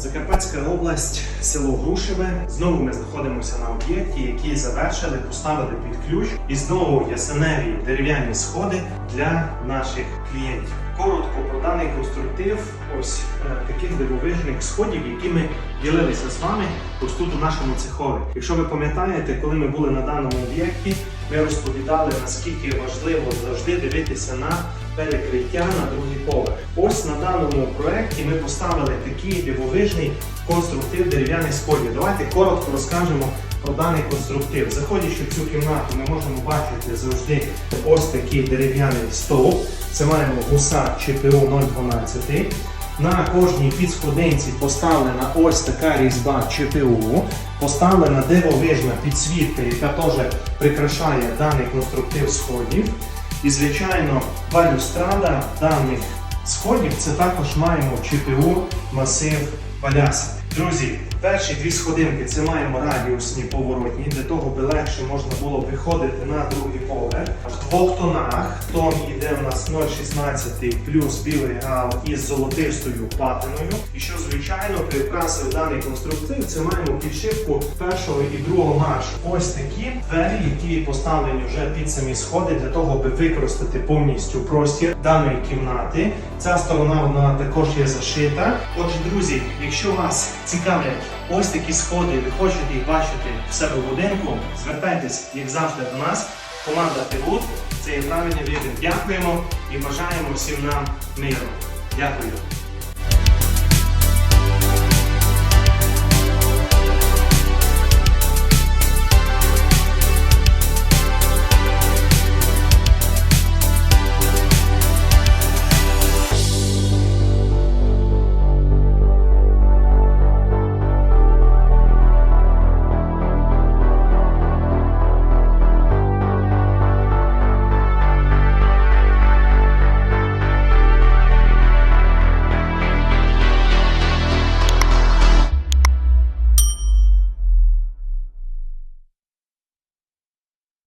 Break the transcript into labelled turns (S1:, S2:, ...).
S1: Закарпатська область, село Грушеве. Знову ми знаходимося на об'єкті, який завершили, поставили під ключ. І знову ясеневі дерев'яні сходи для наших клієнтів. Коротко про даний конструктив, ось е, таких дивовижних сходів, які ми ділилися з вами ось тут у нашому цехові. Якщо ви пам'ятаєте, коли ми були на даному об'єкті, ми розповідали, наскільки важливо завжди дивитися на перекриття на другий поверх. Ось на даному проєкті ми поставили такий дивовижний конструктив дерев'яних сходів. Давайте коротко розкажемо про даний конструктив. Заходячи в цю кімнату, ми можемо бачити завжди ось такий дерев'яний стовп. Це маємо гуса ЧПУ 012. На кожній підсходинці поставлена ось така різьба ЧПУ, поставлена дивовижна підсвітка, яка теж прикрашає даний конструктив сходів. І, звичайно, балюстрада даних сходів це також маємо ЧПУ масив баляса. Друзі, перші дві сходинки це маємо радіусні поворотні, для того би легше можна було виходити на другий поверх. В двох тонах тон іде у нас 0,16 плюс білий гал із золотистою патиною. І що звичайно приукрасив даний конструктив, це маємо підшивку першого і другого маршу. Ось такі двері, які поставлені вже під самі сходи для того, би використати повністю простір даної кімнати. Ця сторона вона також є зашита. Отже, друзі, якщо вас цікавлять ось такі сходи, ви хочете їх бачити в себе в будинку, звертайтесь, як завжди, до нас. Команда Пілот. Це є правильний вибір. Дякуємо і бажаємо всім нам миру. Дякую.